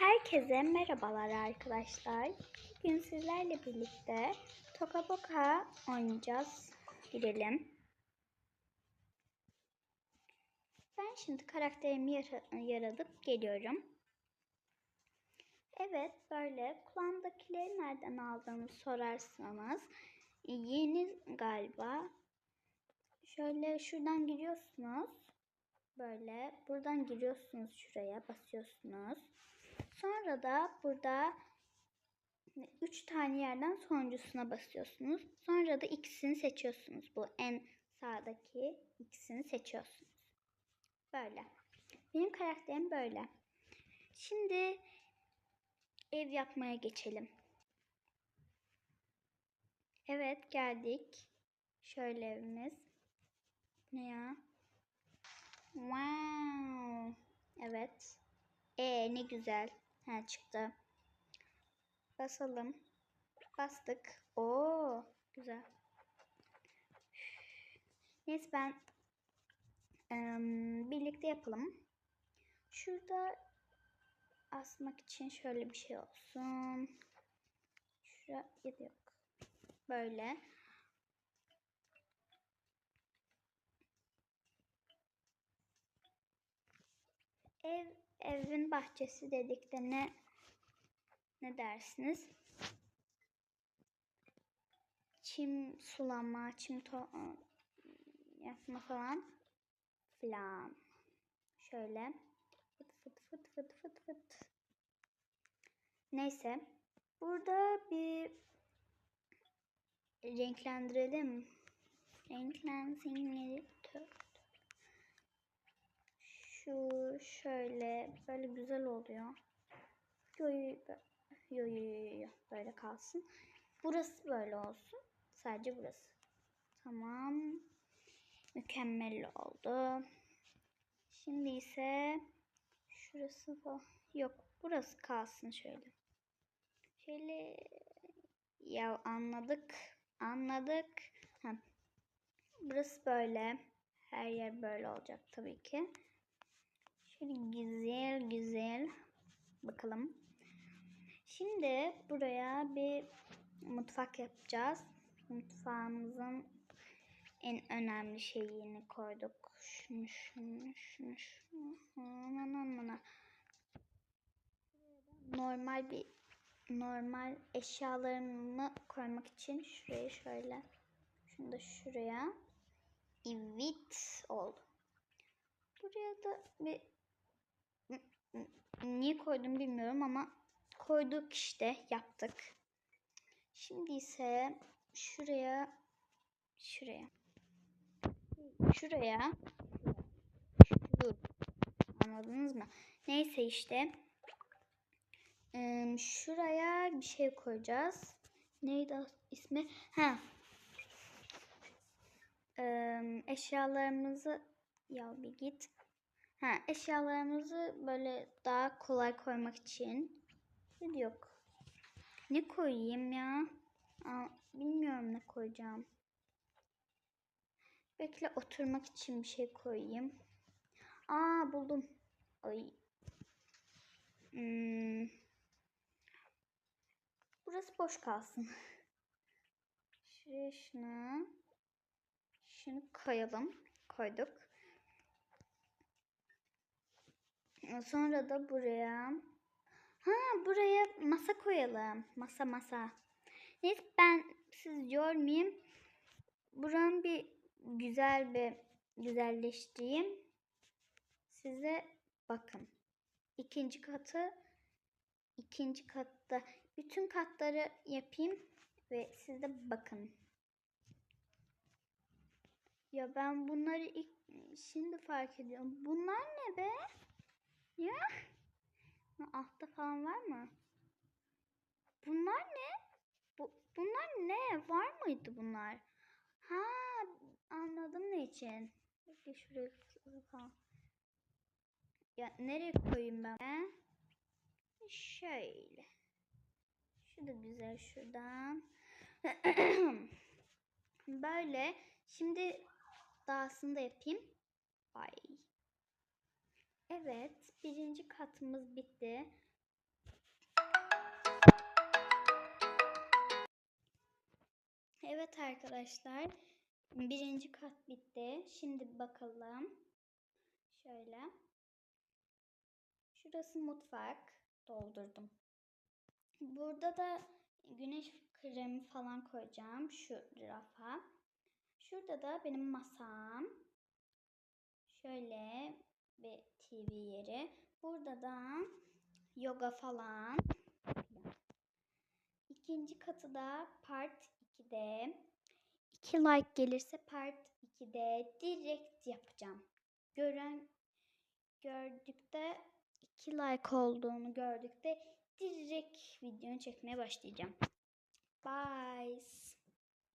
Herkese merhabalar arkadaşlar. Bugün sizlerle birlikte Toka Boka oynayacağız. Girelim. Ben şimdi karakterimi yara- yaratıp geliyorum. Evet böyle kulağımdakileri nereden aldığımı sorarsanız yeni galiba. Şöyle şuradan giriyorsunuz. Böyle buradan giriyorsunuz şuraya basıyorsunuz. Sonra da burada 3 tane yerden sonuncusuna basıyorsunuz. Sonra da ikisini seçiyorsunuz. Bu en sağdaki ikisini seçiyorsunuz. Böyle. Benim karakterim böyle. Şimdi ev yapmaya geçelim. Evet geldik. Şöyle evimiz. Ne ya? Wow. Evet. E ne güzel. Ha çıktı. Basalım. Bastık. Oo güzel. Neyse ben em, birlikte yapalım. Şurada asmak için şöyle bir şey olsun. Şuraya yok. Böyle. Ev evin bahçesi dedik de ne ne dersiniz? Çim sulama, çim to yapma falan filan. Şöyle fıt fıt fıt fıt fıt fıt. Neyse. Burada bir renklendirelim. Renklensin. Şu şöyle böyle güzel oluyor. Yo yo yo yo yo yo böyle kalsın. Burası böyle olsun. Sadece burası. Tamam. Mükemmel oldu. Şimdi ise şurası da yok. Burası kalsın şöyle. Şöyle ya anladık. Anladık. Ha. Burası böyle. Her yer böyle olacak tabii ki. Şöyle güzel güzel bakalım. Şimdi buraya bir mutfak yapacağız. Mutfağımızın en önemli şeyini koyduk. Şunu şunu şunu şunu. Aman aman. Normal bir normal eşyalarımı koymak için şuraya şöyle. Şunu da şuraya. Evet oldu. Buraya da bir niye koydum bilmiyorum ama koyduk işte yaptık. Şimdi ise şuraya şuraya şuraya şu anladınız mı? Neyse işte şuraya bir şey koyacağız. Neydi ismi? Ha. Eşyalarımızı ya bir git. Ha, eşyalarımızı böyle daha kolay koymak için. Yok. Ne koyayım ya? Aa, bilmiyorum ne koyacağım. Bekle oturmak için bir şey koyayım. Aa buldum. Ay. Hmm. Burası boş kalsın. Şuraya şunu. Şunu koyalım. Koyduk. Sonra da buraya. Ha buraya masa koyalım. Masa masa. Neyse ben siz yormayayım. Buranın bir güzel bir güzelleştireyim. Size bakın. İkinci katı ikinci katta bütün katları yapayım ve siz de bakın. Ya ben bunları ilk şimdi fark ediyorum. Bunlar ne be? Ya? Altta falan var mı? Bunlar ne? Bu, bunlar ne? Var mıydı bunlar? Ha anladım ne için. Peki şuraya falan. Ya nereye koyayım ben? He? Şöyle. Şu da güzel şuradan. Böyle. Şimdi dahasını da yapayım. Ay. Evet, birinci katımız bitti. Evet arkadaşlar, birinci kat bitti. Şimdi bakalım. Şöyle. Şurası mutfak. Doldurdum. Burada da güneş kremi falan koyacağım şu rafa. Şurada da benim masam. Şöyle bir TV yeri. Burada da yoga falan. İkinci katı da part 2'de. 2 like gelirse part 2'de direkt yapacağım. Gören gördükte 2 like olduğunu gördükte direkt videonu çekmeye başlayacağım. Bye.